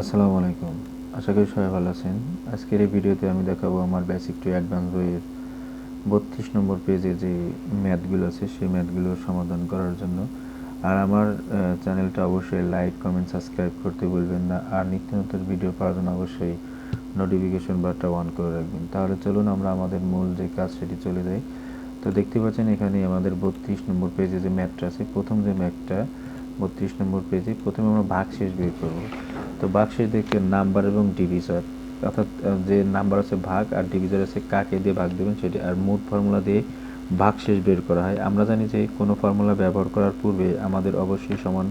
আসসালামু আলাইকুম। আশা করি সবাই ভালো আছেন। আজকের এই ভিডিওতে আমি দেখাবো আমার বেসিক টু অ্যাডভান্স বইয়ের বত্রিশ নম্বর পেজে যে ম্যাথগুলো আছে, সেই ম্যাথগুলোর সমাধান করার জন্য। আর আমার চ্যানেলটা অবশ্যই লাইক কমেন্ট সাবস্ক্রাইব করতে বলবেন না। আর নিত্য নতুন ভিডিও পাওয়ার জন্য অবশ্যই নোটিফিকেশন বারটা অন করে রাখবেন। তাহলে চলুন আমরা আমাদের মূল যে কাজ সেটি চলে যাই। তো দেখতে পাচ্ছেন এখানে আমাদের বত্রিশ নম্বর পেজে যে ম্যাথটা আছে, প্রথম যে ম্যাথটা বত্রিশ নম্বর পেজে প্রথমে আমরা ভাগশেষ বের করব। তো ভাগশেষ দেখতে নাম্বার এবং ডিভিজর অর্থাৎ যে নাম্বার আছে ভাগ আর ডিভিজর আছে কাকে দিয়ে ভাগ দেবেন সেটি, আর মোট ফর্মুলা দিয়ে ভাগশেষ বের করা হয়। আমরা জানি যে কোনো ফর্মুলা ব্যবহার করার পূর্বে আমাদের অবশ্যই সমান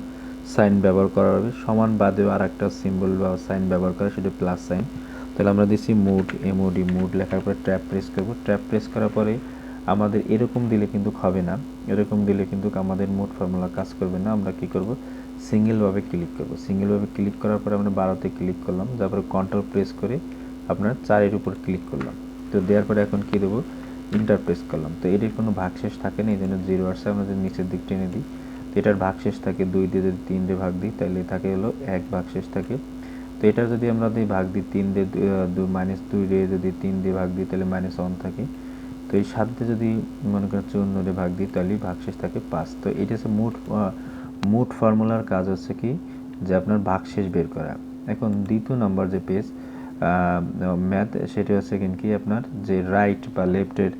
সাইন ব্যবহার করা হবে। সমান বাদেও আর একটা সিম্বল বা সাইন ব্যবহার করা, সেটা প্লাস সাইন। তাহলে আমরা দিচ্ছি মুড এমওডি মুড লেখার পরে ট্র্যাপ প্রেস করব। ট্র্যাপ প্রেস করার পরে আমাদের এরকম দিলে কিন্তু হবে না। এরকম দিলে কিন্তু আমাদের মোট ফর্মুলা কাজ করবে না। আমরা কি করব? সিঙ্গেলভাবে ক্লিক করব। সিঙ্গেলভাবে ক্লিক করার পরে আমরা বারোতে ক্লিক করলাম, তারপরে কন্ট্রোল প্রেস করে আপনার চারের উপর ক্লিক করলাম। তো দেওয়ার পরে এখন কি দেবো? ইন্টার প্রেস করলাম। তো এটির কোনো ভাগশেষ থাকে না, এই জন্য জিরো আসছে, আমরা যদি নিচের দিক টেনে দিই, তো এটার ভাগশেষ থাকে দুই দিয়ে যদি তিন দিয়ে ভাগ দিই, তাহলে থাকে হলো এক ভাগশেষ থাকে। তো এটা যদি আমরা দিই ভাগ দিই তিন দিয়ে মাইনাস দুই দিয়ে যদি তিন দিয়ে ভাগ দিই, তাহলে মাইনাস ওয়ান থাকে। তো এই সাত দিয়ে যদি মনে করেন চুয়ান্ন দিয়ে ভাগ দিই তাহলে ভাগশেষ থাকে পাঁচ। তো এটা হচ্ছে মোট মোট ফর্মুলার কাজ হচ্ছে কি? যে আপনার ভাগশেষ বের করা। এখন দ্বিতীয় নাম্বার যে পেজ ম্যাথ সেটা হচ্ছে কিন্তু কি আপনার? যে রাইট বা লেফটের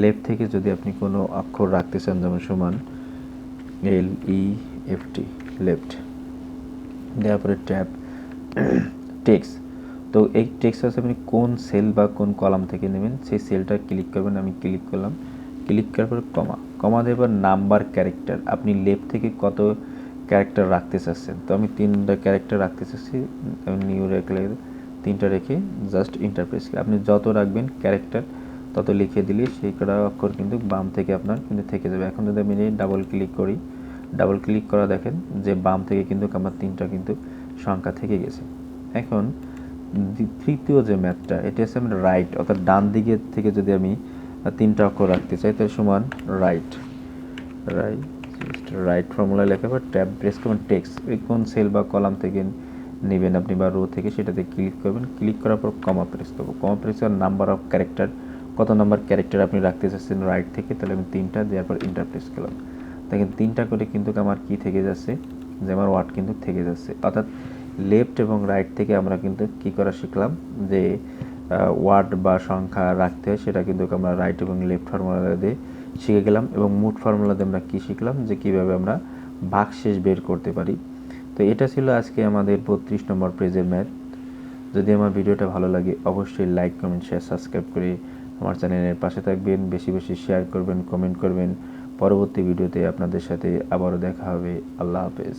লেফট থেকে যদি আপনি কোনো অক্ষর রাখতে চান, যেমন সমান এল ই এফ টি লেফট দেওয়ার পরে ট্যাব টেক্স তো এই টেক্সট আছে আপনি কোন সেল বা কোন কলাম থেকে নেবেন, সেই সেলটা ক্লিক করবেন, আমি ক্লিক করলাম। ক্লিক করার পরে কমা। কমা দেবার নাম্বার, ক্যারেক্টার। আপনি লেফট থেকে কত ক্যারেক্টার রাখতে চাচ্ছেন? তো আমি তিনটা ক্যারেক্টার রাখতে চাচ্ছি। আমি নিউ রেখে তিনটা রেখে জাস্ট ইন্টারপ্রেস আপনি যত রাখবেন ক্যারেক্টার, তত লিখে দিলে সেই কটা অক্ষর কিন্তু বাম থেকে আপনার কিন্তু থেকে যাবে। এখন যদি আমি ডাবল ক্লিক করি ডাবল ক্লিক করা দেখেন যে বাম থেকে কিন্তু আমার তিনটা কিন্তু সংখ্যা থেকে গেছে। এখন তৃতীয় যে ম্যাথটা এটা হচ্ছে আমি রাইট অর্থাৎ ডান দিকে থেকে যদি আমি তিনটা অক্ষর রাখতে চাই, তাহলে সমান রাইট রাইট রাইট ফর্মুলা লেখা পর ট্যাব প্রেস করবেন টেক্স ওই কোন সেল বা কলাম থেকে নেবেন আপনি বা রো থেকে, সেটাতে ক্লিক করবেন ক্লিক করার পর কমা প্রেস করব। কমা প্রেস করার নাম্বার অফ ক্যারেক্টার কত নাম্বার ক্যারেক্টার আপনি রাখতে চাচ্ছেন রাইট থেকে, তাহলে আমি তিনটা দেওয়ার পর ইন্টার প্রেস করলাম। দেখেন তিনটা করে কিন্তু আমার কি থেকে যাচ্ছে? যে আমার ওয়ার্ড কিন্তু থেকে যাচ্ছে। অর্থাৎ লেফট এবং রাইট থেকে আমরা কিন্তু কি করা শিখলাম? যে ওয়ার্ড বা সংখ্যা রাখতে হয়, সেটা কিন্তু আমরা রাইট এবং লেফট ফর্মুলা দিয়ে শিখে গেলাম এবং মুট ফর্মুলা দিয়ে আমরা কী শিখলাম? যে কীভাবে আমরা ভাগশেষ বের করতে পারি। তো এটা ছিল আজকে আমাদের বত্রিশ নম্বর পেজের ম্যাথ যদি আমার ভিডিওটা ভালো লাগে, অবশ্যই লাইক কমেন্ট শেয়ার সাবস্ক্রাইব করে আমার চ্যানেলের পাশে থাকবেন। বেশি বেশি শেয়ার করবেন কমেন্ট করবেন। পরবর্তী ভিডিওতে আপনাদের সাথে আবারও দেখা হবে। আল্লাহ হাফেজ।